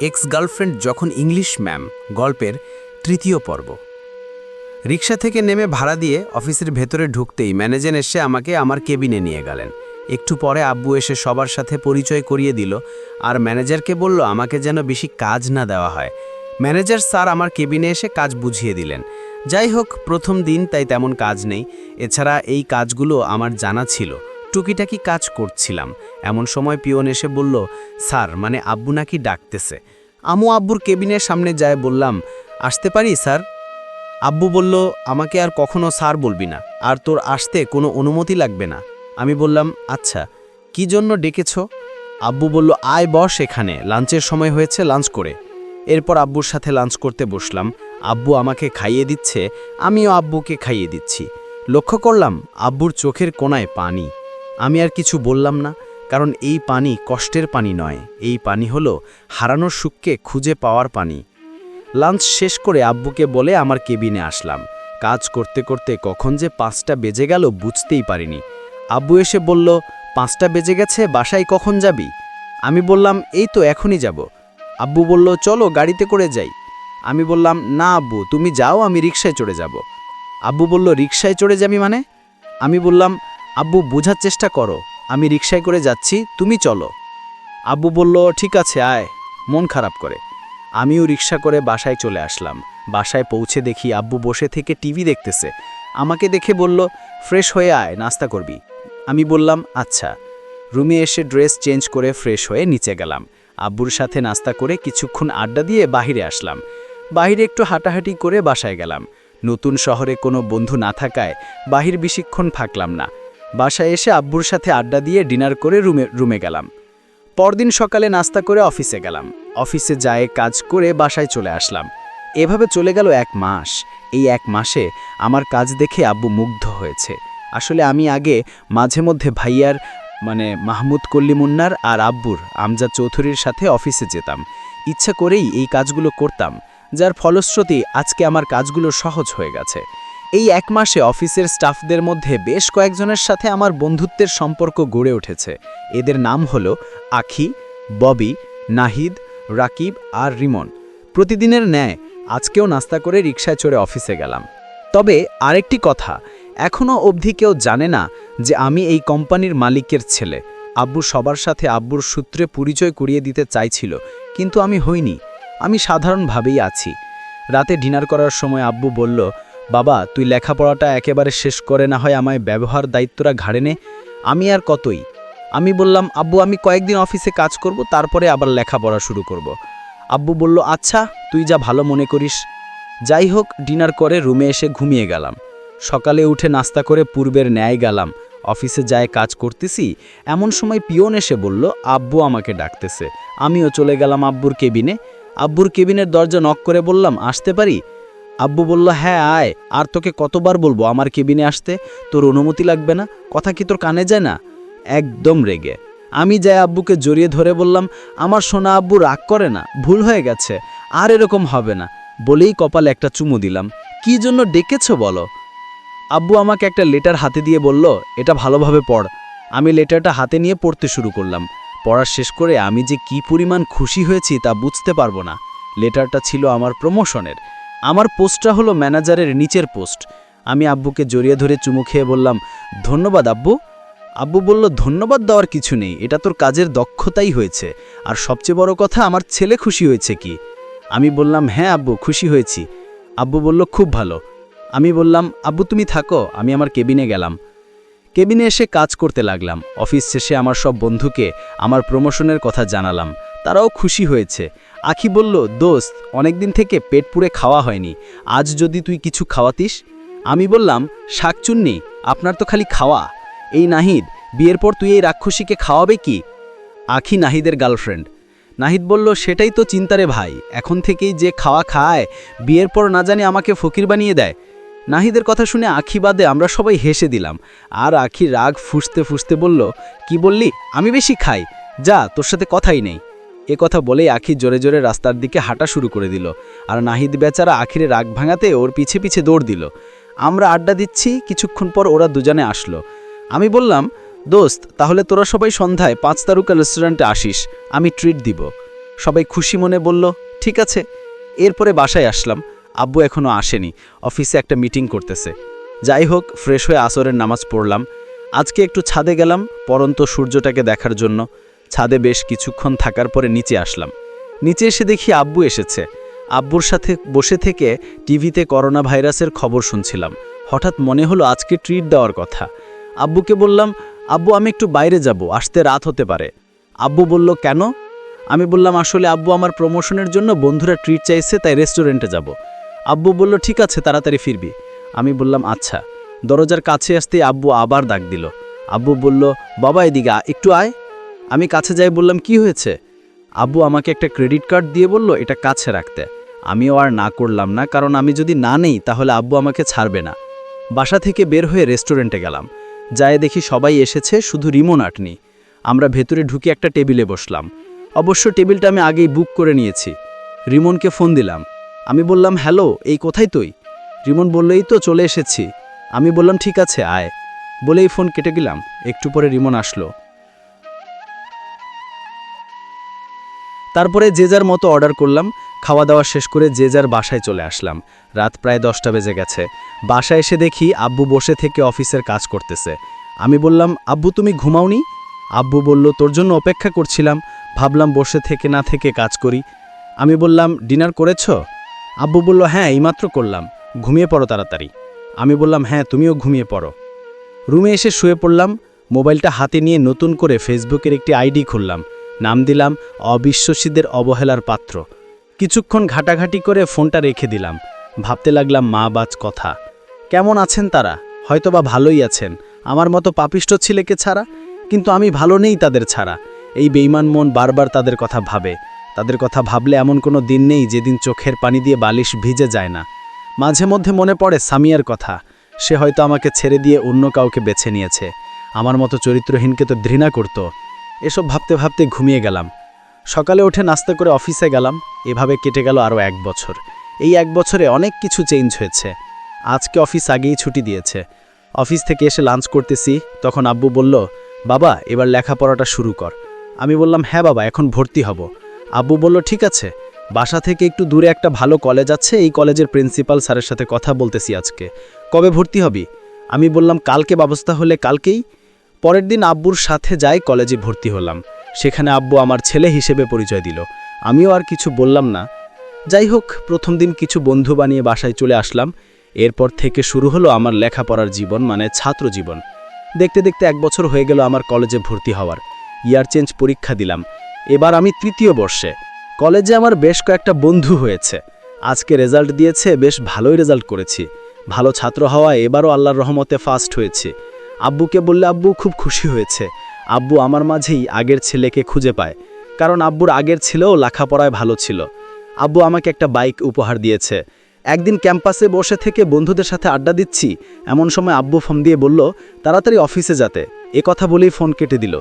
X girlfriend যখন English ma'am গল্পের তৃতীয় পর্ব। রিক্সা থেকে নেমে ভাড়া দিয়ে অফিসের ভেতরে ঢুকতেই ম্যানেজার এসে আমাকে আমার কেবিনে নিয়ে গেলেন। একটু পরে আব্বু এসে সবার সাথে পরিচয় করিয়ে দিল আর ম্যানেজারকে বলল, আমাকে যেন বেশি কাজ না দেওয়া হয়। ম্যানেজার স্যার আমার কেবিনে এসে কাজ বুঝিয়ে দিলেন। যাই হোক, প্রথম দিন তাই তেমন কাজ নেই। এছাড়া এই কাজগুলো আমার জানা ছিল। টুকিটাকি কাজ করছিলাম। এমন সময় পিয়ন এসে বলল, স্যার মানে আব্বু নাকি ডাকতেছে? আমু আব্বুর কেবিনের সামনে যায় বললাম, আসতে পারি, স্যার? আব্বু বলল, আমাকে আর কখনো স্যার বলবি না, আর তোর আসতে কোনো অনুমতি লাগবে না। আমি বললাম আচ্ছা কি জন্য ডেকেছ? আব্বু বলল, আয় বস এখানে, লাঞ্চের সময় হয়েছে, লাঞ্চ করে। এরপর আব্বুর সাথে লাঞ্চ করতে বসলাম। আব্বু আমাকে খাইয়ে দিচ্ছে, আমিও আব্বুকে খাইয়ে দিচ্ছি। লক্ষ্য করলাম, আব্বুর চোখের কোনায় পানি। আমি আর কিছু বললাম না, কারণ এই পানি কষ্টের পানি নয়। এই পানি হলো হারানোর সুখকে খুঁজে পাওয়ার পানি। লাঞ্চ শেষ করে আব্বুকে বলে আমার কেবিনে আসলাম। কাজ করতে করতে কখন যে পাঁচটা বেজে গেল বুঝতেই পারিনি। আব্বু এসে বলল, পাঁচটা বেজে গেছে, বাসায় কখন যাবি? আমি বললাম, এই তো এখনই যাব। আব্বু বলল, চলো গাড়িতে করে যাই। আমি বললাম, না আব্বু, তুমি যাও, আমি রিক্সায় চড়ে যাব। আব্বু বলল রিক্সায় চড়ে যাবি মানে? আমি বললাম আব্বু, বোঝার চেষ্টা করো। আমি রিক্সায় করে যাচ্ছি, তুমি চলো। আব্বু বলল, ঠিক আছে, আয়। মন খারাপ করে। আমিও রিক্সা করে বাসায় চলে আসলাম। বাসায় পৌঁছে দেখি আব্বু বসে থেকে টিভি দেখতেছে। আমাকে দেখে বলল, ফ্রেশ হয়ে আয়, নাস্তা করবি। আমি বললাম আচ্ছা। রুমে এসে ড্রেস চেঞ্জ করে ফ্রেশ হয়ে নিচে গেলাম। আব্বুর সাথে নাস্তা করে কিছুক্ষণ আড্ডা দিয়ে বাহিরে আসলাম। বাহিরে একটু হাঁটাহাঁটি করে বাসায় গেলাম। নতুন শহরে কোনো বন্ধু না থাকায় বাহির বেশিক্ষণ থাকলাম না। বাসায় এসে আব্বুর সাথে আড্ডা দিয়ে ডিনার করে রুমে রুমে গেলাম। পরদিন সকালে নাস্তা করে অফিসে গেলাম। অফিসে যায় কাজ করে বাসায় চলে আসলাম। এভাবে চলে গেল এক মাস। এই এক মাসে আমার কাজ দেখে আব্বু মুগ্ধ হয়েছে। আসলে আমি আগে মাঝে মধ্যে ভাইয়ার মানে মাহমুদ কল্লিমুন্নার আর আব্বুর আমজাদ চৌধুরীর সাথে অফিসে যেতাম। ইচ্ছা করেই এই কাজগুলো করতাম, যার ফলশ্রুতি আজকে আমার কাজগুলো সহজ হয়ে গেছে। এই এক মাসে অফিসের স্টাফদের মধ্যে বেশ কয়েকজনের সাথে আমার বন্ধুত্বের সম্পর্ক গড়ে উঠেছে। এদের নাম হলো আখি, ববি, নাহিদ, রাকিব আর রিমন। প্রতিদিনের ন্যায় আজকেও নাস্তা করে রিকশায় চড়ে অফিসে গেলাম। তবে আরেকটি কথা এখনও অবধি কেউ জানে না যে আমি এই কোম্পানির মালিকের ছেলে। আব্বু সবার সাথে আব্বুর সূত্রে পরিচয় করিয়ে দিতে চাইছিল, কিন্তু আমি হইনি। আমি সাধারণভাবেই আছি। রাতে ডিনার করার সময় আব্বু বলল বাবা, তুই লেখাপড়াটা একেবারে শেষ করে না হয় আমায় ব্যবহার দায়িত্বরা ঘাড়ে নে। আমি আর কতই? আমি বললাম, আব্বু, আমি কয়েকদিন অফিসে কাজ করব, তারপরে আবার লেখাপড়া শুরু করব। আব্বু বলল আচ্ছা তুই যা ভালো মনে করিস। যাই হোক, ডিনার করে রুমে এসে ঘুমিয়ে গেলাম। সকালে উঠে নাস্তা করে পূর্বের ন্যায় গেলাম। অফিসে যায় কাজ করতেছি, এমন সময় পিয়ন এসে বলল, আব্বু আমাকে ডাকতেছে। আমিও চলে গেলাম আব্বুর কেবিনে। আব্বুর কেবিনের দরজা নক করে বললাম, আসতে পারি? আব্বু বলল হ্যাঁ আয়। আর তোকে কতবার বলব আমার কেবিনে আসতে? তোর অনুমতি লাগবে না। কথা কি তোর কানে যায় না? একদম রেগে। আমি যাই আব্বুকে জড়িয়ে ধরে বললাম, আমার সোনা আব্বু রাগ করে না, ভুল হয়ে গেছে। আর এরকম হবে না। বলেই কপালে একটা চুমু দিলাম। কি জন্য ডেকেছ বলো? আব্বু আমাকে একটা লেটার হাতে দিয়ে বলল, এটা ভালোভাবে পড়। আমি লেটারটা হাতে নিয়ে পড়তে শুরু করলাম। পড়া শেষ করে আমি যে কি পরিমাণ খুশি হয়েছি তা বুঝতে পারব না। লেটারটা ছিল আমার প্রমোশনের। আমার পোস্টটা হলো ম্যানেজারের নিচের পোস্ট। আমি আব্বুকে জড়িয়ে ধরে চুমু খেয়ে বললাম, ধন্যবাদ আব্বু। আব্বু বলল, ধন্যবাদ দেওয়ার কিছু নেই, এটা তোর কাজের দক্ষতাই হয়েছে। আর সবচেয়ে বড় কথা, আমার ছেলে খুশি হয়েছে কি? আমি বললাম হ্যাঁ আব্বু, খুশি হয়েছি। আব্বু বলল, খুব ভালো। আমি বললাম, আব্বু, তুমি থাকো, আমি আমার কেবিনে গেলাম। কেবিনে এসে কাজ করতে লাগলাম। অফিস শেষে আমার সব বন্ধুকে আমার প্রমোশনের কথা জানালাম। তারাও খুশি হয়েছে। আখি বলল, দোস্ত, অনেকদিন থেকে পেট পুড়ে খাওয়া হয়নি। আজ যদি তুই কিছু খাওয়াতিস? আমি বললাম, শাকচুন্নি, আপনার তো খালি খাওয়া। এই নাহিদ, বিয়ের পর তুই এই রাক্ষসীকে খাওয়াবে কি? আখি নাহিদের গার্লফ্রেন্ড। নাহিদ বলল, সেটাই তো চিন্তারে ভাই। এখন থেকেই যে খাওয়া খায়, বিয়ের পর না জানি আমাকে ফকির বানিয়ে দেয়। নাহিদের কথা শুনে আখি বাদে আমরা সবাই হেসে দিলাম। আর আখি রাগ ফুসতে ফুসতে বলল, কি বললি? আমি বেশি খাই। যা, তোর সাথে কথাই নেই। এ কথা বলেই আখি জোরে জোরে রাস্তার দিকে হাঁটা শুরু করে দিল আর নাহিদ বেচারা আখিরে রাগ ভাঙাতে ওর পিছে পিছে দৌড় দিল। আমরা আড্ডা দিচ্ছি, কিছুক্ষণ পর ওরা দুজনে আসলো। আমি বললাম, দোস্ত, তাহলে তোরা সবাই সন্ধ্যায় পাঁচ তারকা রেস্টুরেন্টে আসিস, আমি ট্রিট দিব। সবাই খুশি মনে বলল, ঠিক আছে। এরপরে বাসায় আসলাম। আব্বু এখনও আসেনি, অফিসে একটা মিটিং করতেছে। যাই হোক, ফ্রেশ হয়ে আসরের নামাজ পড়লাম। আজকে একটু ছাদে গেলাম, পরন্ত সূর্যটাকে দেখার জন্য। ছাদে বেশ কিছুক্ষণ থাকার পরে নিচে আসলাম। নিচে এসে দেখি আব্বু এসেছে। আব্বুর সাথে বসে থেকে টিভিতে করোনা ভাইরাসের খবর শুনছিলাম। হঠাৎ মনে হলো আজকে ট্রিট দেওয়ার কথা। আব্বুকে বললাম, আব্বু, আমি একটু বাইরে যাব, আসতে রাত হতে পারে। আব্বু বলল, কেন? আমি বললাম, আসলে আব্বু আমার প্রমোশনের জন্য বন্ধুরা ট্রিট চাইছে, তাই রেস্টুরেন্টে যাব। আব্বু বলল, ঠিক আছে, তাড়াতাড়ি ফিরবি। আমি বললাম আচ্ছা। দরজার কাছে আসতেই আব্বু আবার ডাক দিল। আব্বু বলল, বাবা, এদিকে একটু আয়। আমি কাছে যাই বললাম, কি হয়েছে? আব্বু আমাকে একটা ক্রেডিট কার্ড দিয়ে বলল, এটা কাছে রাখতে। আমিও আর না করলাম না, কারণ আমি যদি না নেই, তাহলে আব্বু আমাকে ছাড়বে না। বাসা থেকে বের হয়ে রেস্টুরেন্টে গেলাম। যায় দেখি সবাই এসেছে, শুধু রিমন আটনি আমরা ভেতরে ঢুকে একটা টেবিলে বসলাম। অবশ্য টেবিলটা আমি আগেই বুক করে নিয়েছি। রিমনকে ফোন দিলাম। আমি বললাম, হ্যালো, এই কোথায় তুই? রিমন বলল, এই তো চলে এসেছি। আমি বললাম, ঠিক আছে, আয়। বলেই ফোন কেটে গেলাম একটু পরে রিমন আসলো। তারপরে যে যার মতো অর্ডার করলাম, খাওয়া দাওয়া শেষ করে যে যার বাসায় চলে আসলাম। রাত প্রায় দশটা বেজে গেছে। বাসায় এসে দেখি আব্বু বসে থেকে অফিসের কাজ করতেছে। আমি বললাম, আব্বু, তুমি ঘুমাওনি? আব্বু বলল, তোর জন্য অপেক্ষা করছিলাম। ভাবলাম বসে থেকে না থেকে কাজ করি। আমি বললাম, ডিনার করেছ? আব্বু বলল হ্যাঁ এইমাত্র করলাম। ঘুমিয়ে পড়ো তাড়াতাড়ি। আমি বললাম হ্যাঁ তুমিও ঘুমিয়ে পড়ো। রুমে এসে শুয়ে পড়লাম, মোবাইলটা হাতে নিয়ে নতুন করে ফেসবুকের একটি আইডি খুললাম। নাম দিলাম অবিশ্বাসীদের অবহেলার পাত্র। কিছুক্ষণ ঘাটাঘাটি করে ফোনটা রেখে দিলাম। ভাবতে লাগলাম, মা বাজ কথা। কেমন আছেন তারা? হয়তোবা ভালোই আছেন। আমার মতো পাপিষ্ট ছেলেকে ছাড়া? কিন্তু আমি ভালো নেই তাদের ছাড়া। এই বেইমান মন বারবার তাদের কথা ভাবে। তাদের কথা ভাবলে এমন কোনো দিন নেই যেদিন চোখের পানি দিয়ে বালিশ ভিজে যায় না। মাঝে মধ্যে মনে পড়ে সামিয়ার কথা। সে হয়তো আমাকে ছেড়ে দিয়ে অন্য কাউকে বেছে নিয়েছে। আমার মতো চরিত্রহীনকে তো ঘৃণা করত। এসব ভাবতে ভাবতে ঘুমিয়ে গেলাম। সকালে উঠে নাস্তা করে অফিসে গেলাম। এভাবে কেটে গেল আরও এক বছর। এই এক বছরে অনেক কিছু চেঞ্জ হয়েছে। আজকে অফিস আগেই ছুটি দিয়েছে। অফিস থেকে এসে লাঞ্চ করতেছি। তখন আব্বু বলল, বাবা, এবার লেখাপড়াটা শুরু কর। আমি বললাম হ্যাঁ বাবা, এখন ভর্তি হব। আব্বু বলল, ঠিক আছে। বাসা থেকে একটু দূরে একটা ভালো কলেজ আছে। এই কলেজের প্রিন্সিপাল স্যারের সাথে কথা বলতেছি আজকে। কবে ভর্তি হবি? আমি বললাম, কালকে ব্যবস্থা হলে কালকেই। পরের দিন আব্বুর সাথে যাই কলেজে ভর্তি হলাম। সেখানে আব্বু আমার ছেলে হিসেবে পরিচয় দিল। আমিও আর কিছু বললাম না। যাই হোক, প্রথম দিন কিছু বন্ধু বানিয়ে বাসায় চলে আসলাম। এরপর থেকে শুরু হলো আমার লেখাপড়ার জীবন মানে ছাত্র জীবন। দেখতে দেখতে এক বছর হয়ে গেল আমার কলেজে ভর্তি হওয়ার। ইয়ার চেঞ্জ পরীক্ষা দিলাম। এবার আমি তৃতীয় বর্ষে। কলেজে আমার বেশ কয়েকটা বন্ধু হয়েছে। আজকে রেজাল্ট দিয়েছে, বেশ ভালোই রেজাল্ট করেছি। ভালো ছাত্র হওয়া এবারও আল্লাহর রহমতে ফার্স্ট হয়েছে। আব্বুকে বললে, আব্বু, খুব খুশি হয়েছে। আব্বু আমার মাঝেই আগের ছেলেকে খুঁজে পায়। কারণ আব্বুর আগের ছেলেও লেখাপড়ায় ভালো ছিল। আব্বু আমাকে একটা বাইক উপহার দিয়েছে। একদিন ক্যাম্পাসে বসে থেকে বন্ধুদের সাথে আড্ডা দিচ্ছি। এমন সময় আব্বু ফোন দিয়ে বলল, তাড়াতাড়ি অফিসে যাতে। এ কথা বলেই ফোন কেটে দিল।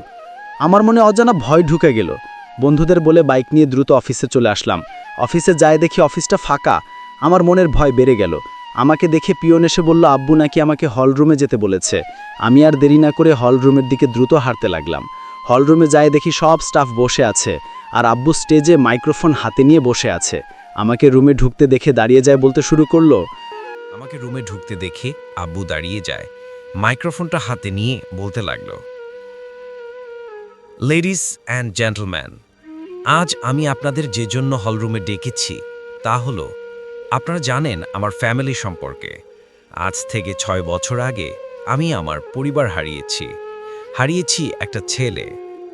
আমার মনে অজানা ভয় ঢুকে গেল। বন্ধুদের বলে বাইক নিয়ে দ্রুত অফিসে চলে আসলাম। অফিসে যায় দেখি অফিসটা ফাঁকা। আমার মনের ভয় বেড়ে গেল। আমাকে দেখে পিয়ন এসে বলল, আব্বু নাকি আমাকে হলরুমে যেতে বলেছে। আমি আর দেরি না করে হলরুমের দিকে দ্রুত হাঁটতে লাগলাম। হলরুমে যায় দেখি সব স্টাফ বসে আছে আর আব্বু স্টেজে মাইক্রোফোন হাতে নিয়ে বসে আছে। আমাকে রুমে ঢুকতে দেখে দাঁড়িয়ে যায় বলতে শুরু করল, আমাকে রুমে ঢুকতে দেখে আব্বু দাঁড়িয়ে যায়। মাইক্রোফোনটা হাতে নিয়ে বলতে লাগল, লেডিস অ্যান্ড জেন্টলম্যান, আজ আমি আপনাদের যে জন্য হলরুমে ডেকেছি তা হলো আপনারা জানেন আমার ফ্যামিলি সম্পর্কে। আজ থেকে ছয় বছর আগে আমি আমার পরিবার হারিয়েছি। হারিয়েছি একটা ছেলে,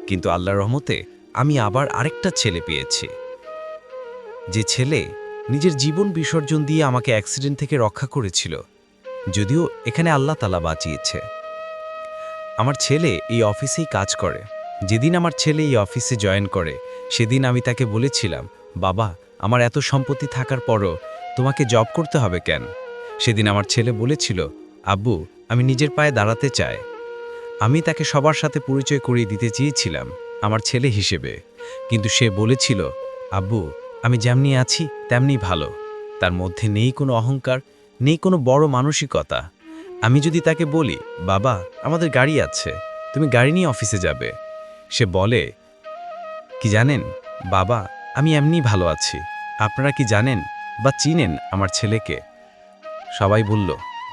কিন্তু আল্লাহর রহমতে আমি আবার আরেকটা ছেলে পেয়েছি। যে ছেলে নিজের জীবন বিসর্জন দিয়ে আমাকে অ্যাক্সিডেন্ট থেকে রক্ষা করেছিল, যদিও এখানে আল্লাহ তালা বাঁচিয়েছে। আমার ছেলে এই অফিসেই কাজ করে। যেদিন আমার ছেলে এই অফিসে জয়েন করে, সেদিন আমি তাকে বলেছিলাম, বাবা, আমার এত সম্পত্তি থাকার পরও তোমাকে জব করতে হবে কেন? সেদিন আমার ছেলে বলেছিল, আব্বু, আমি নিজের পায়ে দাঁড়াতে চাই। আমি তাকে সবার সাথে পরিচয় করিয়ে দিতে চেয়েছিলাম, আমার ছেলে হিসেবে। কিন্তু সে বলেছিল, আব্বু, আমি যেমনি আছি, তেমনি ভালো। তার মধ্যে নেই কোনো অহংকার, নেই কোনো বড় মানসিকতা। আমি যদি তাকে বলি, বাবা, আমাদের গাড়ি আছে, তুমি গাড়ি নিয়ে অফিসে যাবে। সে বলে, কি জানেন? বাবা, আমি এমনি ভালো আছি। আপনারা কি জানেন বা চিনেন আমার ছেলেকে? সবাই বলল,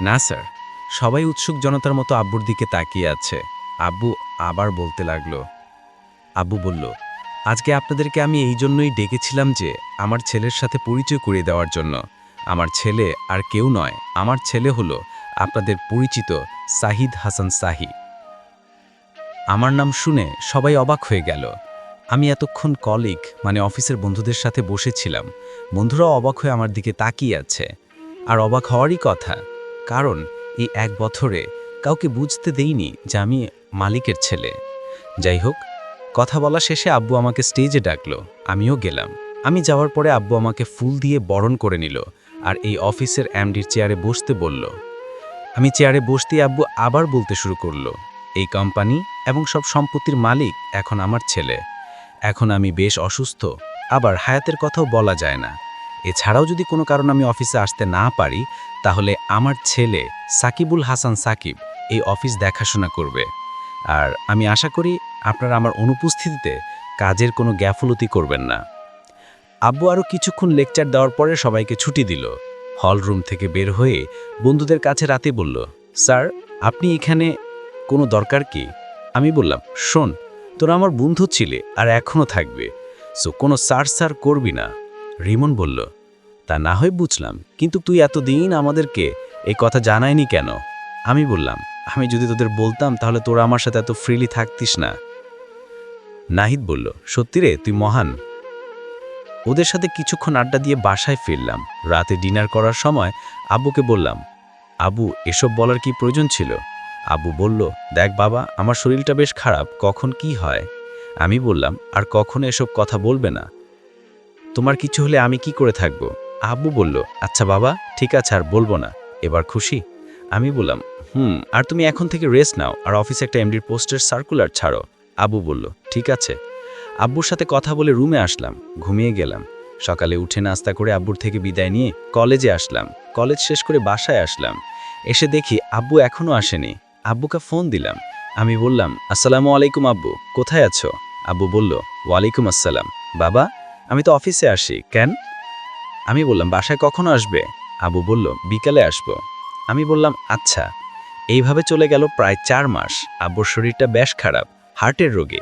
না, স্যার। সবাই উৎসুক জনতার মতো আব্বুর দিকে তাকিয়ে আছে। আব্বু আবার বলতে লাগল, আব্বু বলল, আজকে আপনাদেরকে আমি এই জন্যই ডেকেছিলাম যে আমার ছেলের সাথে পরিচয় করিয়ে দেওয়ার জন্য। আমার ছেলে আর কেউ নয়, আমার ছেলে হলো আপনাদের পরিচিত সাহিদ হাসান সাহি। আমার নাম শুনে সবাই অবাক হয়ে গেল। আমি এতক্ষণ কলিগ মানে অফিসের বন্ধুদের সাথে বসেছিলাম। বন্ধুরাও অবাক হয়ে আমার দিকে তাকিয়ে আছে। আর অবাক হওয়ারই কথা, কারণ এই এক বছরে কাউকে বুঝতে দেইনি যে আমি মালিকের ছেলে। যাই হোক, কথা বলা শেষে আব্বু আমাকে স্টেজে ডাকলো, আমিও গেলাম। আমি যাওয়ার পরে আব্বু আমাকে ফুল দিয়ে বরণ করে নিল আর এই অফিসের এমডির চেয়ারে বসতে বলল। আমি চেয়ারে বসতে আব্বু আবার বলতে শুরু করল, এই কোম্পানি এবং সব সম্পত্তির মালিক এখন আমার ছেলে। এখন আমি বেশ অসুস্থ। আবার হায়াতের কথাও বলা যায় না। এছাড়াও যদি কোনো কারণ আমি অফিসে আসতে না পারি, তাহলে আমার ছেলে সাকিবুল হাসান সাকিব এই অফিস দেখাশোনা করবে। আর আমি আশা করি আপনারা আমার অনুপস্থিতিতে কাজের কোনো গ্যাফলতি করবেন না। আব্বু আরও কিছুক্ষণ লেকচার দেওয়ার পরে সবাইকে ছুটি দিল। হল রুম থেকে বের হয়ে বন্ধুদের কাছে রাতে বলল, স্যার, আপনি এখানে কোনো দরকার কি? আমি বললাম, শোন তোরা আমার বন্ধু ছিলে আর এখনও থাকবে। সো কোনো সার সার করবি না। রিমন বলল, তা না হয় বুঝলাম, কিন্তু তুই এতদিন আমাদেরকে এই কথা জানায়নি কেন? আমি বললাম, আমি যদি তোদের বলতাম, তাহলে তোরা আমার সাথে এত ফ্রিলি থাকতিস না। নাহিদ বলল, সত্যি রে, তুই মহান। ওদের সাথে কিছুক্ষণ আড্ডা দিয়ে বাসায় ফিরলাম। রাতে ডিনার করার সময় আব্বুকে বললাম, আবু, এসব বলার কি প্রয়োজন ছিল? আবু বলল, দেখ বাবা, আমার শরীরটা বেশ খারাপ, কখন কি হয়? আমি বললাম, আর কখনো এসব কথা বলবে না। তোমার কিছু হলে আমি কি করে থাকব? আব্বু বলল আচ্ছা বাবা, ঠিক আছে, আর বলব না। এবার খুশি? আমি বললাম, হুম, আর তুমি এখন থেকে রেস্ট নাও, আর অফিসে একটা এমডির পোস্টের সার্কুলার ছাড়ো। আবু বলল, ঠিক আছে। আব্বুর সাথে কথা বলে রুমে আসলাম, ঘুমিয়ে গেলাম। সকালে উঠে নাস্তা করে আব্বুর থেকে বিদায় নিয়ে কলেজে আসলাম। কলেজ শেষ করে বাসায় আসলাম। এসে দেখি আব্বু এখনও আসেনি। আব্বুকে ফোন দিলাম। আমি বললাম, আসসালামু আলাইকুম আব্বু, কোথায় আছো? আব্বু বলল, ওয়ালাইকুম আসসালাম। বাবা, আমি তো অফিসে আসি, কেন? আমি বললাম, বাসায় কখন আসবে? আবু বলল, বিকালে আসব। আমি বললাম আচ্ছা। এইভাবে চলে গেল প্রায় চার মাস। আব্বুর শরীরটা বেশ খারাপ, হার্টের রোগে।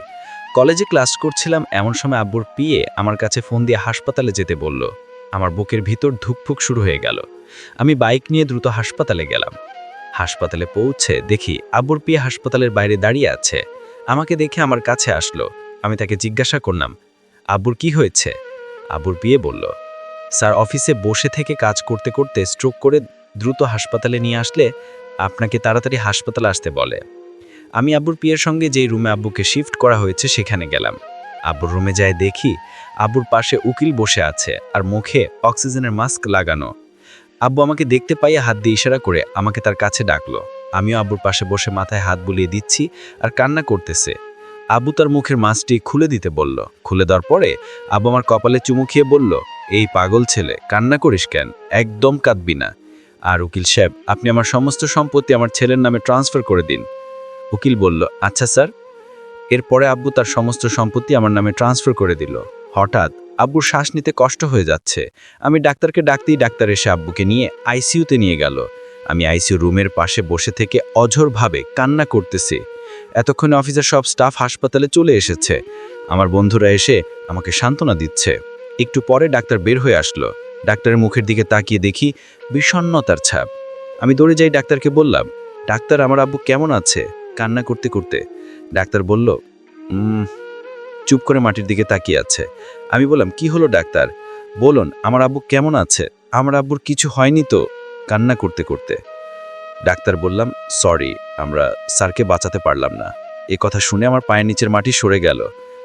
কলেজে ক্লাস করছিলাম, এমন সময় আব্বুর পিয়ে আমার কাছে ফোন দিয়ে হাসপাতালে যেতে বলল। আমার বুকের ভিতর ধুকফুক শুরু হয়ে গেল। আমি বাইক নিয়ে দ্রুত হাসপাতালে গেলাম। হাসপাতালে পৌঁছে দেখি আব্বুর পিয়া হাসপাতালের বাইরে দাঁড়িয়ে আছে। আমাকে দেখে আমার কাছে আসলো। আমি তাকে জিজ্ঞাসা করলাম, আব্বুর কি হয়েছে? আব্বুর পিয়ে বলল, স্যার, অফিসে বসে থেকে কাজ করতে করতে স্ট্রোক করে দ্রুত হাসপাতালে নিয়ে আসলে আপনাকে তাড়াতাড়ি হাসপাতালে আসতে বলে। আমি আব্বুর পিয়ের সঙ্গে যেই রুমে আব্বুকে শিফট করা হয়েছে সেখানে গেলাম। আব্বুর রুমে যায় দেখি আব্বুর পাশে উকিল বসে আছে আর মুখে অক্সিজেনের মাস্ক লাগানো। আব্বু আমাকে দেখতে পাইয়ে হাত দিয়ে ইশারা করে আমাকে তার কাছে ডাকলো। আমিও আব্বুর পাশে বসে মাথায় হাত বুলিয়ে দিচ্ছি আর কান্না করতেছে। আব্বু তার মুখের মাছটি খুলে দিতে বলল। খুলে দেওয়ার পরে আব্বু আমার কপালে চুমু খেয়ে বলল, এই পাগল ছেলে, কান্না করিস কেন? একদম কাঁদবি না। আর উকিল সাহেব, আপনি আমার সমস্ত সম্পত্তি আমার ছেলের নামে ট্রান্সফার করে দিন। উকিল বলল আচ্ছা স্যার। এরপরে আব্বু তার সমস্ত সম্পত্তি আমার নামে ট্রান্সফার করে দিল। হঠাৎ আব্বুর শ্বাস নিতে কষ্ট হয়ে যাচ্ছে। আমি ডাক্তারকে ডাকতেই ডাক্তার এসে আব্বুকে নিয়ে আইসিইউতে নিয়ে গেল। আমি আইসিইউ রুমের পাশে বসে থেকে অঝোরভাবে কান্না করতেছি। এতক্ষণে অফিসের সব স্টাফ হাসপাতালে চলে এসেছে। আমার বন্ধুরা এসে আমাকে সান্ত্বনা দিচ্ছে। একটু পরে ডাক্তার বের হয়ে আসলো। ডাক্তারের মুখের দিকে তাকিয়ে দেখি বিষণ্ণতার ছাপ। আমি দৌড়ে যাই ডাক্তারকে বললাম, ডাক্তার, আমার আব্বু কেমন আছে? কান্না করতে করতে। ডাক্তার বলল চুপ করে মাটির দিকে তাকিয়ে আছে। আমি বললাম, কি হলো ডাক্তার? বলুন, আমার আব্বু কেমন আছে? আমার আব্বুর কিছু হয়নি তো? কান্না করতে করতে। ডাক্তার বললাম, সরি, আমরা স্যারকে বাঁচাতে পারলাম না। এ কথা শুনে আমার পায়ের নিচের মাটি সরে গেল।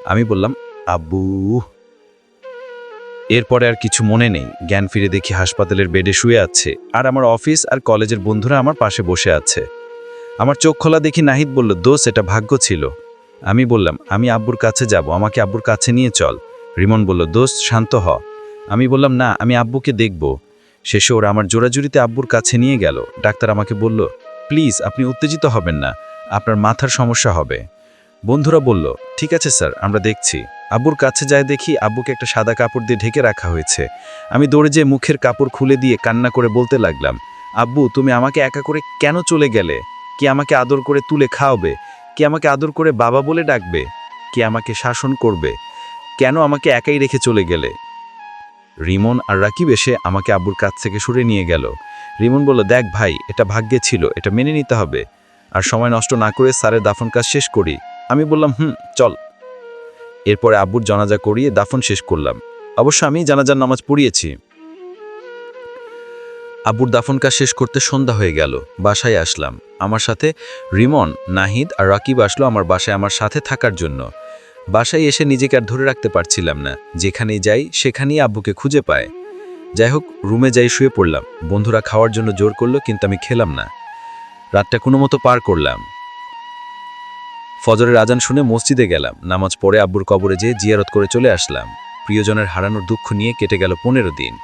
আমি বললাম, আব্বু। এরপরে আর কিছু মনে নেই। জ্ঞান ফিরে দেখি হাসপাতালের বেডে শুয়ে আছে আর আমার অফিস আর কলেজের বন্ধুরা আমার পাশে বসে আছে। আমার চোখ খোলা দেখি নাহিদ বলল, দোষ, এটা ভাগ্য ছিল। আমি বললাম, আমি আব্বুর কাছে যাব, আমাকে আব্বুর কাছে নিয়ে চল। রিমন বলল, দোস্ত, শান্ত হ। আমি বললাম, না, আমি আব্বুকে দেখব। শেষে ওরা আমার জোরাজুরিতে আব্বুর কাছে নিয়ে গেল। ডাক্তার আমাকে বলল, প্লিজ, আপনি উত্তেজিত হবেন না, আপনার মাথার সমস্যা হবে। বন্ধুরা বলল, ঠিক আছে স্যার, আমরা দেখছি। আব্বুর কাছে যায় দেখি আব্বুকে একটা সাদা কাপড় দিয়ে ঢেকে রাখা হয়েছে। আমি দৌড়ে যেয়ে মুখের কাপড় খুলে দিয়ে কান্না করে বলতে লাগলাম, আব্বু, তুমি আমাকে একা করে কেন চলে গেলে? কি আমাকে আদর করে তুলে খাওয়াবে? কি আমাকে আদর করে বাবা বলে ডাকবে? কি আমাকে শাসন করবে? কেন আমাকে একাই রেখে চলে গেলে? রিমন আর রাকিব এসে আমাকে আব্বুর কাছ থেকে সরে নিয়ে গেল। রিমন বলল, দেখ ভাই, এটা ভাগ্যে ছিল, এটা মেনে নিতে হবে। আর সময় নষ্ট না করে স্যারের দাফন কাজ শেষ করি। আমি বললাম, হুম, চল। এরপরে আব্বুর জানাজা করিয়ে দাফন শেষ করলাম। অবশ্য আমি জানাজার নামাজ পড়িয়েছি। আব্বুর দাফন কাজ শেষ করতে সন্ধ্যা হয়ে গেল, বাসায় আসলাম। আমার সাথে রিমন, নাহিদ আর রাকিব আসলো আমার বাসায় আমার সাথে থাকার জন্য। বাসায় এসে নিজেকে আর ধরে রাখতে পারছিলাম না। যেখানেই যাই, সেখানেই আব্বুকে খুঁজে পায়। যাই হোক, রুমে যাই শুয়ে পড়লাম। বন্ধুরা খাওয়ার জন্য জোর করল, কিন্তু আমি খেলাম না। রাতটা কোনো মতো পার করলাম। ফজরের আজান শুনে মসজিদে গেলাম। নামাজ পড়ে আব্বুর কবরে যেয়ে জিয়ারত করে চলে আসলাম। প্রিয়জনের হারানোর দুঃখ নিয়ে কেটে গেল পনেরো দিন।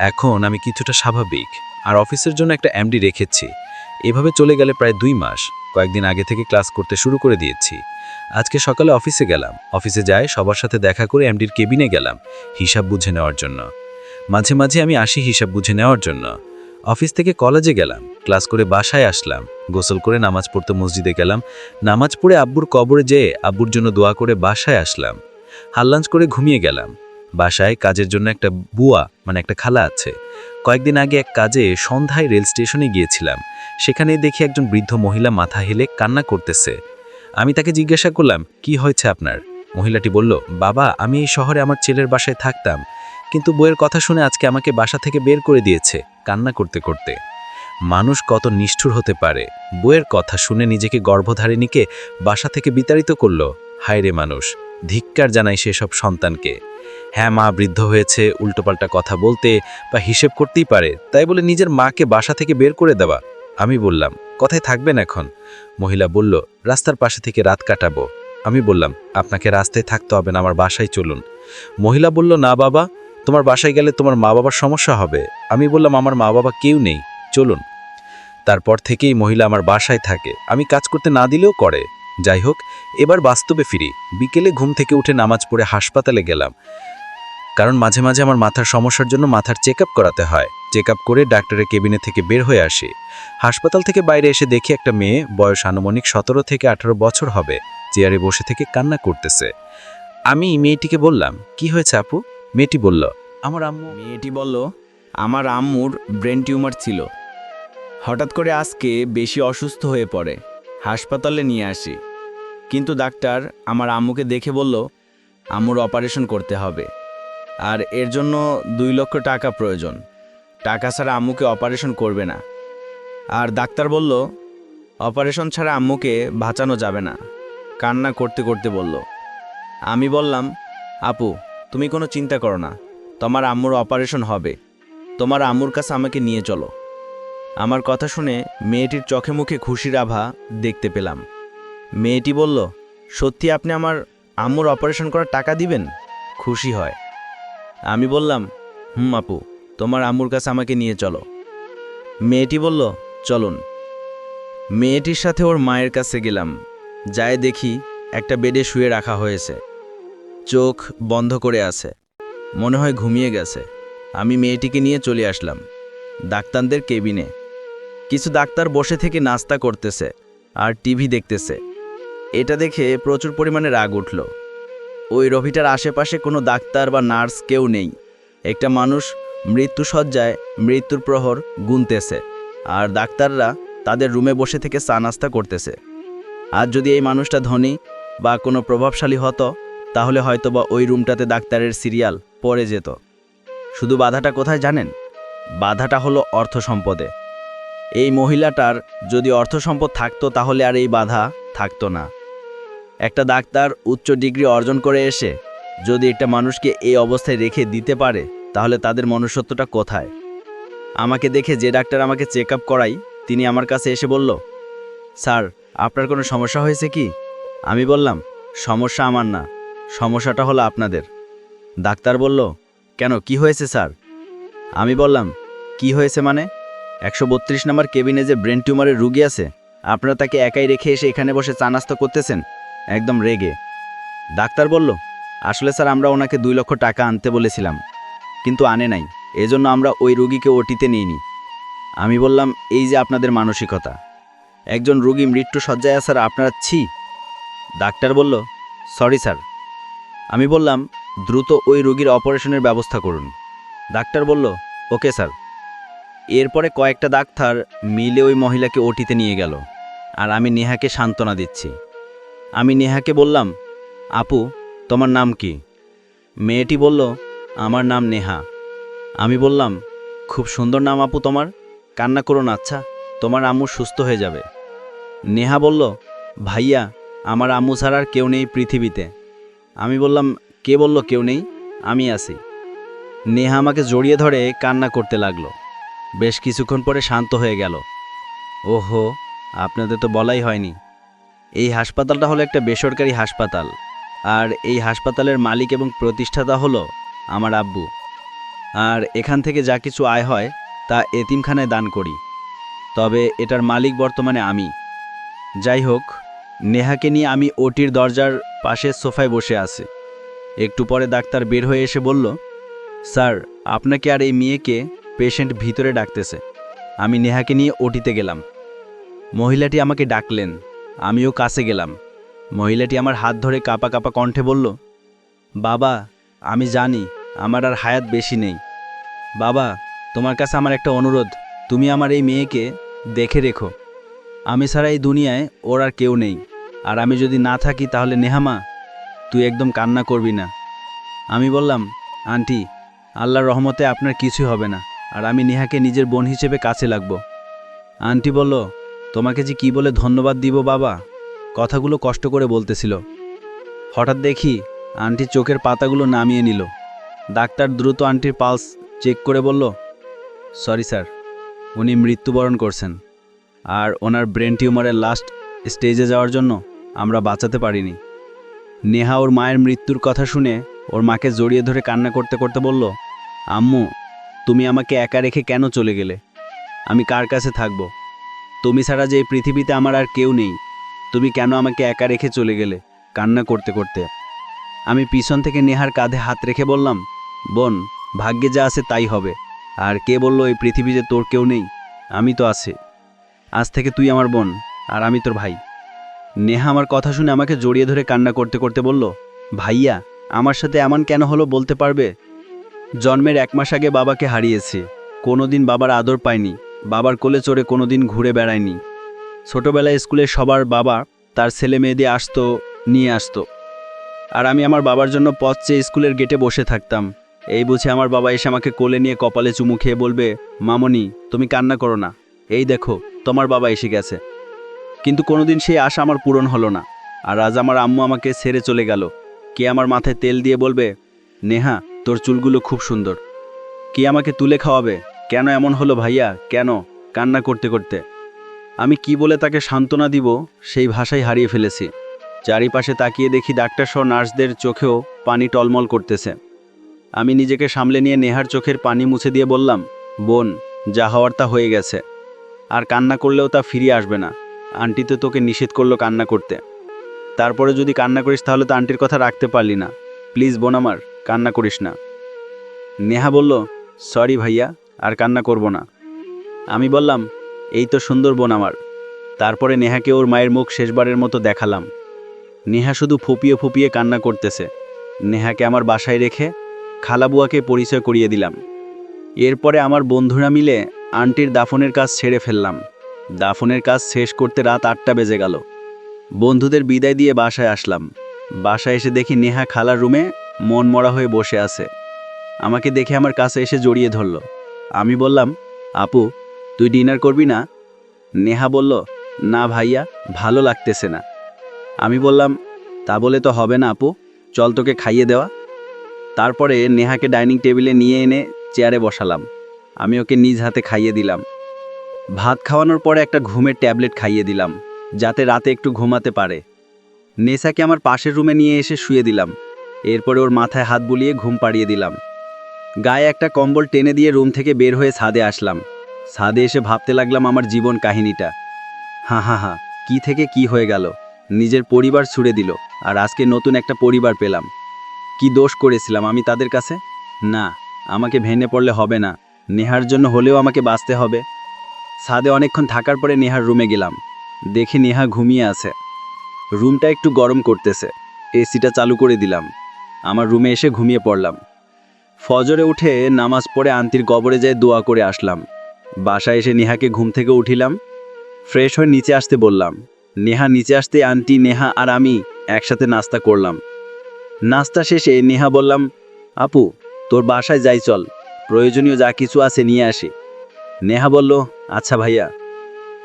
এখন আমি কিছুটা স্বাভাবিক। আর অফিসের জন্য একটা এমডি রেখেছি। এভাবে চলে গেলে প্রায় দুই মাস। কয়েকদিন আগে থেকে ক্লাস করতে শুরু করে দিয়েছি। আজকে সকালে অফিসে গেলাম। অফিসে যায় সবার সাথে দেখা করে এমডির কেবিনে গেলাম, হিসাব বুঝে নেওয়ার জন্য। মাঝে মাঝে আমি আসি হিসাব বুঝে নেওয়ার জন্য। অফিস থেকে কলেজে গেলাম, ক্লাস করে বাসায় আসলাম, গোসল করে নামাজ পড়তে মসজিদে গেলাম, নামাজ পড়ে আব্বুর কবরে যেয়ে আব্বুর জন্য দোয়া করে বাসায় আসলাম। হাল্লাঞ্চ করে ঘুমিয়ে গেলাম। বাসায় কাজের জন্য একটা বুয়া মানে একটা খালা আছে। কয়েকদিন আগে এক কাজে সন্ধ্যায় রেল স্টেশনে গিয়েছিলাম। সেখানে দেখি একজন বৃদ্ধ মহিলা মাথা হেলে কান্না করতেছে। আমি তাকে জিজ্ঞাসা করলাম, কি হয়েছে আপনার? মহিলাটি বলল, বাবা, আমি এই শহরে আমার ছেলের বাসায় থাকতাম, কিন্তু বইয়ের কথা শুনে আজকে আমাকে বাসা থেকে বের করে দিয়েছে কান্না করতে করতে। মানুষ কত নিষ্ঠুর হতে পারে। বইয়ের কথা শুনে নিজেকে গর্ভধারিণীকে বাসা থেকে বিতাড়িত করল। হায় রে মানুষ, ধিক্কার জানাই সেসব সন্তানকে। হ্যাঁ মা, বৃদ্ধ হয়েছে, উল্টোপাল্টা কথা বলতে বা হিসেব করতেই পারে। তাই বলে নিজের মাকে বাসা থেকে বের করে দেওয়া। আমি বললাম, কথায় থাকবেন এখন? মহিলা বলল, রাস্তার পাশে থেকে রাত কাটাবো। আমি বললাম, আপনাকে রাস্তায় থাকতে হবে না, আমার বাসায় চলুন। মহিলা বলল, না বাবা, তোমার বাসায় গেলে তোমার মা বাবার সমস্যা হবে। আমি বললাম, আমার মা বাবা কেউ নেই, চলুন। তারপর থেকেই মহিলা আমার বাসায় থাকে। আমি কাজ করতে না দিলেও করে। যাই হোক, এবার বাস্তবে ফিরি। বিকেলে ঘুম থেকে উঠে নামাজ পড়ে হাসপাতালে গেলাম। কারণ মাঝে মাঝে আমার মাথার সমস্যার জন্য মাথার চেক করাতে হয়। চেক আপ করে ডাক্তারের কেবিনে থেকে বের হয়ে আসি। হাসপাতাল থেকে বাইরে এসে দেখি একটা মেয়ে বয়স আনুমানিক সতেরো থেকে আঠারো বছর হবে, চেয়ারে বসে থেকে কান্না করতেছে। আমি মেয়েটিকে বললাম, কি হয়েছে আপু? মেয়েটি বলল, আমার আম্মু মেয়েটি বলল, আমার আম্মুর ব্রেন টিউমার ছিল। হঠাৎ করে আজকে বেশি অসুস্থ হয়ে পড়ে, হাসপাতালে নিয়ে আসি। কিন্তু ডাক্তার আমার আম্মুকে দেখে বলল, আম্মুর অপারেশন করতে হবে। আর এর জন্য দুই লক্ষ টাকা প্রয়োজন। টাকা ছাড়া আম্মুকে অপারেশন করবে না। আর ডাক্তার বলল, অপারেশন ছাড়া আম্মুকে বাঁচানো যাবে না। কান্না করতে করতে বলল, আমি বললাম, আপু, তুমি কোনো চিন্তা করো না। তোমার আম্মুর অপারেশন হবে। তোমার আম্মুর কাছে আমাকে নিয়ে চলো। আমার কথা শুনে মেয়েটির চোখে মুখে খুশির আভা দেখতে পেলাম। মেয়েটি বলল, সত্যি আপনি আমার আম্মুর অপারেশন করার টাকা দিবেন? খুশি হয়। আমি বললাম, হুম, আপু। তোমার আম্মুর কাছে আমাকে নিয়ে চলো। মেয়েটি বলল, চলুন। মেয়েটির সাথে ওর মায়ের কাছে গেলাম। যায় দেখি একটা বেডে শুয়ে রাখা হয়েছে। চোখ বন্ধ করে আছে। মনে হয় ঘুমিয়ে গেছে। আমি মেয়েটিকে নিয়ে চলে আসলাম, ডাক্তারদের কেবিনে। কিছু ডাক্তার বসে থেকে নাস্তা করতেছে আর টিভি দেখতেছে। এটা দেখে প্রচুর পরিমাণে রাগ উঠল। ওই রবিটার আশেপাশে কোনো ডাক্তার বা নার্স কেউ নেই। একটা মানুষ মৃত্যু সজ্জায় মৃত্যুর প্রহর গুনতেছে, আর ডাক্তাররা তাদের রুমে বসে থেকে চা নাস্তা করতেছে। আর যদি এই মানুষটা ধনী বা কোনো প্রভাবশালী হতো, তাহলে হয়তোবা ওই রুমটাতে ডাক্তারের সিরিয়াল পড়ে যেত। শুধু বাধাটা কোথায় জানেন? বাধাটা হলো অর্থ সম্পদে। এই মহিলাটার যদি অর্থ সম্পদ থাকতো, তাহলে আর এই বাধা থাকতো না। একটা ডাক্তার উচ্চ ডিগ্রি অর্জন করে এসে যদি একটা মানুষকে এই অবস্থায় রেখে দিতে পারে তাহলে তাদের মনুষ্যত্বটা কোথায়? আমাকে দেখে যে ডাক্তার আমাকে চেক আপ করাই, তিনি আমার কাছে এসে বলল, স্যার, আপনার কোনো সমস্যা হয়েছে কি? আমি বললাম, সমস্যা আমার না, সমস্যাটা হলো আপনাদের। ডাক্তার বলল, কেন, কি হয়েছে, স্যার? আমি বললাম, কি হয়েছে মানে? একশো বত্রিশ নম্বর কেবিনে যে ব্রেন টিউমারের রুগী আছে, আপনারা তাকে একাই রেখে এসে এখানে বসে চা নাস্তা করতেছেন, একদম রেগে। ডাক্তার বলল, আসলে স্যার, আমরা ওনাকে দুই লক্ষ টাকা আনতে বলেছিলাম। কিন্তু আনে নাই। এজন্য আমরা ওই রুগীকে ওটিতে নিইনি আমি বললাম, এই যে আপনাদের মানসিকতা। একজন রুগী মৃত্যু সজ্জায় স্যার আপনারা ছি। ডাক্তার বলল, সরি স্যার। আমি বললাম, দ্রুত ওই রুগীর অপারেশনের ব্যবস্থা করুন। ডাক্তার বলল, ওকে স্যার। এরপরে কয়েকটা ডাক্তার মিলে ওই মহিলাকে ওটিতে নিয়ে গেল। আর আমি নেহাকে সান্ত্বনা দিচ্ছি। আমি নেহাকে বললাম, আপু, তোমার নাম কি? মেয়েটি বলল আমার নাম নেহা। আমি বললাম, খুব সুন্দর নাম আপু তোমার। কান্না করো না আচ্ছা তোমার আম্মু সুস্থ হয়ে যাবে। নেহা বলল, ভাইয়া, আমার আম্মু ছাড়া আর কেউ নেই পৃথিবীতে। আমি বললাম, কে বলল কেউ নেই? আমি আছি। নেহা আমাকে জড়িয়ে ধরে কান্না করতে লাগল। বেশ কিছুক্ষণ পরে শান্ত হয়ে গেল। ওহো, আপনাদের তো বলাই হয়নি। এই হাসপাতালটা হলো একটা বেসরকারি হাসপাতাল। আর এই হাসপাতালের মালিক এবং প্রতিষ্ঠাতা হলো আমার আব্বু। আর এখান থেকে যা কিছু আয় হয়, তা এতিমখানায় দান করি। তবে এটার মালিক বর্তমানে আমি। যাই হোক, নেহাকে নিয়ে আমি ওটির দরজার পাশে সোফায় বসে আছি। একটু পরে ডাক্তার বের হয়ে এসে বলল, স্যার, আপনাকে আর এই মেয়েকে পেশেন্ট ভিতরে ডাকতেছে। আমি নেহাকে নিয়ে ওটিতে গেলাম। মহিলাটি আমাকে ডাকলেন, আমিও কাছে গেলাম। মহিলাটি আমার হাত ধরে কাপা কাপা কণ্ঠে বলল, বাবা, আমি জানি আমার আর হায়াত বেশি নেই। বাবা, তোমার কাছে আমার একটা অনুরোধ। তুমি আমার এই মেয়েকে দেখে রেখো। আমি ছাড়া এই দুনিয়ায় ওর আর কেউ নেই। আর আমি যদি না থাকি তাহলে নেহামা, তুই একদম কান্না করবি না। আমি বললাম, আন্টি, আল্লাহর রহমতে আপনার কিছুই হবে না। আর আমি নেহাকে নিজের বোন হিসেবে কাছে লাগব। আন্টি বলল, তোমাকে যে কি বলে ধন্যবাদ দিব বাবা? কথাগুলো কষ্ট করে বলতেছিল। হঠাৎ দেখি আন্টি চোখের পাতাগুলো নামিয়ে নিল। ডাক্তার দ্রুত আন্টির পালস চেক করে বলল, সরি স্যার, উনি মৃত্যুবরণ করছেন আর ওনার ব্রেন টিউমারের লাস্ট স্টেজে যাওয়ার জন্য আমরা বাঁচাতে পারিনি। নেহা ওর মায়ের মৃত্যুর কথা শুনে ওর মাকে জড়িয়ে ধরে কান্না করতে করতে বলল, আম্মু, তুমি আমাকে একা রেখে কেন চলে গেলে? আমি কার কাছে থাকব? তুমি ছাড়া যে এই পৃথিবীতে আমার আর কেউ নেই। তুমি কেন আমাকে একা রেখে চলে গেলে? কান্না করতে করতে। আমি পিছন থেকে নেহার কাঁধে হাত রেখে বললাম বোন, ভাগ্যে যা আছে তাই হবে। আর কে বলল এই পৃথিবীতে তোর কেউ নেই? আমি তো আছি। আজ থেকে তুই আমার বোন, আর আমি তোর ভাই। নেহা আমার কথা শুনে আমাকে জড়িয়ে ধরে কান্না করতে করতে বলল, ভাইয়া, আমার সাথে এমন কেন হলো বলতে পারবে? জন্মের এক মাস আগে বাবাকে হারিয়েছি। কোনোদিন বাবার আদর পাইনি বাবার কোলে চড়ে কোনোদিন ঘুরে বেড়ায়নি। ছোটবেলায় স্কুলে সবার বাবা তার ছেলে মেয়েদের আসতো, নিয়ে আসতো। আর আমি আমার বাবার জন্য পথ চেয়ে স্কুলের গেটে বসে থাকতাম। এই বুঝে আমার বাবা এসে আমাকে কোলে নিয়ে কপালে চুমু খেয়ে বলবে, মামনি, তুমি কান্না করো না। এই দেখো, তোমার বাবা এসে গেছে। কিন্তু কোনোদিন সেই আশা আমার পূরণ হলো না। আর আজ আমার আম্মু আমাকে ছেড়ে চলে গেল। কে আমার মাথায় তেল দিয়ে বলবে, নেহা, তোর চুলগুলো খুব সুন্দর। কে আমাকে তুলে খাওয়াবে? কেন এমন হলো ভাইয়া? কেন? কান্না করতে করতে। আমি কি বলে তাকে সান্ত্বনা দিব, সেই ভাষাই হারিয়ে ফেলেছি। চারিপাশে তাকিয়ে দেখি ডাক্তার সহ নার্সদের চোখেও পানি টলমল করতেছে। আমি নিজেকে সামলে নিয়ে নেহার চোখের পানি মুছে দিয়ে বললাম, বোন, যা হওয়ার তা হয়ে গেছে। আর কান্না করলেও তা ফিরিয়ে আসবে না। আন্টি তো তোকে নিষেধ করল কান্না করতে। তারপরে যদি কান্না করিস তাহলে তো আন্টির কথা রাখতে পারলি না। প্লিজ বোন আমার, কান্না করিস না। নেহা বলল, সরি ভাইয়া, আর কান্না করব না। আমি বললাম, এই তো সুন্দর বোন আমার। তারপরে নেহাকে ওর মায়ের মুখ শেষবারের মতো দেখালাম। নেহা শুধু ফুপিয়ে ফুপিয়ে কান্না করতেছে। নেহাকে আমার বাসায় রেখে খালাবুয়াকে পরিচয় করিয়ে দিলাম। এরপরে আমার বন্ধুরা মিলে আন্টির দাফনের কাজ ছেড়ে ফেললাম। দাফনের কাজ শেষ করতে রাত আটটা বেজে গেল। বন্ধুদের বিদায় দিয়ে বাসায় আসলাম। বাসায় এসে দেখি নেহা খালার রুমে মন মরা হয়ে বসে আছে। আমাকে দেখে আমার কাছে এসে জড়িয়ে ধরল। আমি বললাম, আপু, তুই ডিনার করবি না? নেহা বলল, না ভাইয়া, ভালো লাগতেছে না। আমি বললাম, তা বলে তো হবে না আপু, চল তোকে খাইয়ে দেওয়া। তারপরে নেহাকে ডাইনিং টেবিলে নিয়ে এনে চেয়ারে বসালাম। আমি ওকে নিজ হাতে খাইয়ে দিলাম। ভাত খাওয়ানোর পরে একটা ঘুমের ট্যাবলেট খাইয়ে দিলাম, যাতে রাতে একটু ঘুমাতে পারে। নেসাকে আমার পাশের রুমে নিয়ে এসে শুয়ে দিলাম। এরপরে ওর মাথায় হাত বুলিয়ে ঘুম পাড়িয়ে দিলাম। গায়ে একটা কম্বল টেনে দিয়ে রুম থেকে বের হয়ে ছাদে আসলাম। ছাদে এসে ভাবতে লাগলাম আমার জীবন কাহিনীটা। হা হা হা, কি থেকে কি হয়ে গেল? নিজের পরিবার ছুড়ে দিল, আর আজকে নতুন একটা পরিবার পেলাম। কি দোষ করেছিলাম আমি তাদের কাছে? না, আমাকে ভেঙে পড়লে হবে না। নেহার জন্য হলেও আমাকে বাঁচতে হবে। ছাদে অনেকক্ষণ থাকার পরে নেহার রুমে গেলাম। দেখি নেহা ঘুমিয়ে আছে। রুমটা একটু গরম করতেছে। এসিটা চালু করে দিলাম। আমার রুমে এসে ঘুমিয়ে পড়লাম। ফজরে উঠে নামাজ পড়ে আন্তির কবরে যায় দোয়া করে আসলাম। বাসায় এসে নেহাকে ঘুম থেকে উঠিলাম। ফ্রেশ হয়ে নিচে আসতে বললাম। নেহা নিচে আসতে আন্টি, নেহা আর আমি একসাথে নাস্তা করলাম। নাস্তা শেষে নেহা বললাম, আপু, তোর বাসায় যাই চল, প্রয়োজনীয় যা কিছু আছে নিয়ে আসি। নেহা বলল আচ্ছা ভাইয়া।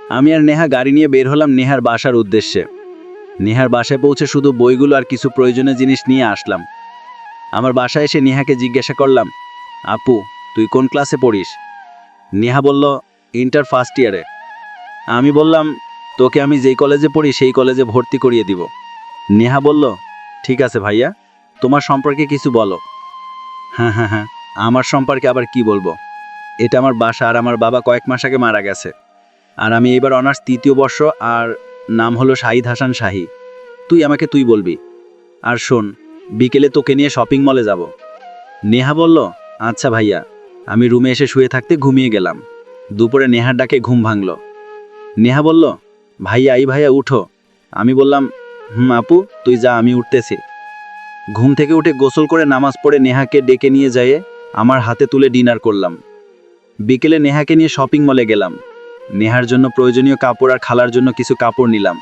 আমি আর নেহা গাড়ি নিয়ে বের হলাম নেহার বাসার উদ্দেশ্যে। নেহার বাসায় পৌঁছে শুধু বইগুলো আর কিছু প্রয়োজনীয় জিনিস নিয়ে আসলাম। আমার বাসায় এসে নেহাকে জিজ্ঞাসা করলাম, আপু, তুই কোন ক্লাসে পড়িস? নেহা বলল, ইন্টার ফার্স্ট ইয়ারে। আমি বললাম, তোকে আমি যেই কলেজে পড়ি সেই কলেজে ভর্তি করিয়ে দিব। নেহা বলল, ঠিক আছে ভাইয়া। তোমার সম্পর্কে কিছু বলো। হ্যাঁ হ্যাঁ হ্যাঁ আমার সম্পর্কে আবার কি বলব? এটা আমার বাসা আর আমার বাবা কয়েক মাস আগে মারা গেছে। আর আমি এবার অনার্স তৃতীয় বর্ষ আর নাম হলো শাহিদ হাসান শাহি। তুই আমাকে তুই বলবি। আর শোন, বিকেলে তোকে নিয়ে শপিং মলে যাব। নেহা বলল আচ্ছা ভাইয়া। আমি রুমে এসে শুয়ে থাকতে ঘুমিয়ে গেলাম। দুপুরে নেহার ডাকে ঘুম ভাঙল। নেহা বলল, ভাইয়া, এই ভাইয়া, উঠো। আমি বললাম, হুম, আপু, তুই যা, আমি উঠতেছি। ঘুম থেকে উঠে গোসল করে নামাজ পড়ে নেহাকে ডেকে নিয়ে যেয়ে আমার হাতে তুলে ডিনার করলাম। বিকেলে নেহাকে নিয়ে শপিং মলে গেলাম। নেহার জন্য প্রয়োজনীয় কাপড় আর খালার জন্য কিছু কাপড় নিলাম।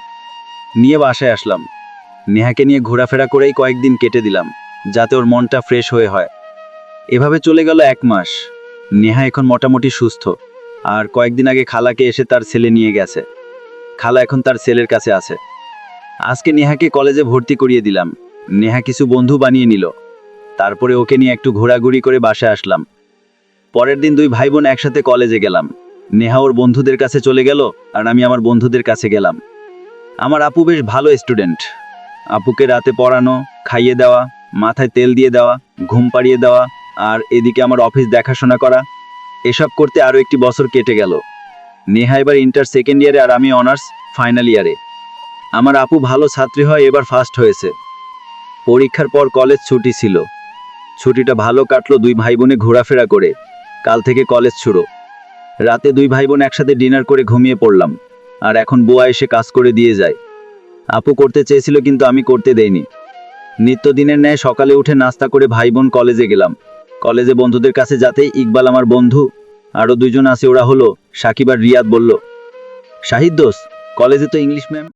নিয়ে বাসায় আসলাম। নেহাকে নিয়ে ঘোরাফেরা করেই কয়েকদিন কেটে দিলাম, যাতে ওর মনটা ফ্রেশ হয়ে হয়। এভাবে চলে গেল এক মাস। নেহা এখন মোটামুটি সুস্থ, আর কয়েকদিন আগে খালাকে এসে তার ছেলে নিয়ে গেছে। খালা এখন তার ছেলের কাছে আছে। আজকে নেহাকে কলেজে ভর্তি করিয়ে দিলাম। নেহা কিছু বন্ধু বানিয়ে নিল। তারপরে ওকে নিয়ে একটু ঘোরাঘুরি করে বাসায় আসলাম। পরের দিন দুই ভাই বোন একসাথে কলেজে গেলাম। নেহা ওর বন্ধুদের কাছে চলে গেল আর আমি আমার বন্ধুদের কাছে গেলাম। আমার আপু বেশ ভালো স্টুডেন্ট। আপুকে রাতে পড়ানো, খাইয়ে দেওয়া, মাথায় তেল দিয়ে দেওয়া, ঘুম পাড়িয়ে দেওয়া আর এদিকে আমার অফিস দেখাশোনা করা, এসব করতে আরও একটি বছর কেটে গেল। নেহা এবার ইন্টার সেকেন্ড ইয়ারে আর আমি অনার্স ফাইনাল ইয়ারে। আমার আপু ভালো ছাত্রী হয়, এবার ফার্স্ট হয়েছে। পরীক্ষার পর কলেজ ছুটি ছিল। ছুটিটা ভালো কাটলো দুই ভাই বোনে ঘোরাফেরা করে। কাল থেকে কলেজ শুরু। রাতে দুই ভাই বোন একসাথে ডিনার করে ঘুমিয়ে পড়লাম। আর এখন বুয়া এসে কাজ করে দিয়ে যায়। আপু করতে চেয়েছিল কিন্তু আমি করতে দেইনি। নিত্যদিনের ন্যায় সকালে উঠে নাস্তা করে ভাই বোন কলেজে গেলাম। কলেজে বন্ধুদের কাছে যাতে ইকবাল আমার বন্ধু, আরও দুজন আছে ওরা হলো সাকিব আর রিয়াদ বলল, শাহিদ দোস কলেজে তো ইংলিশ ম্যাম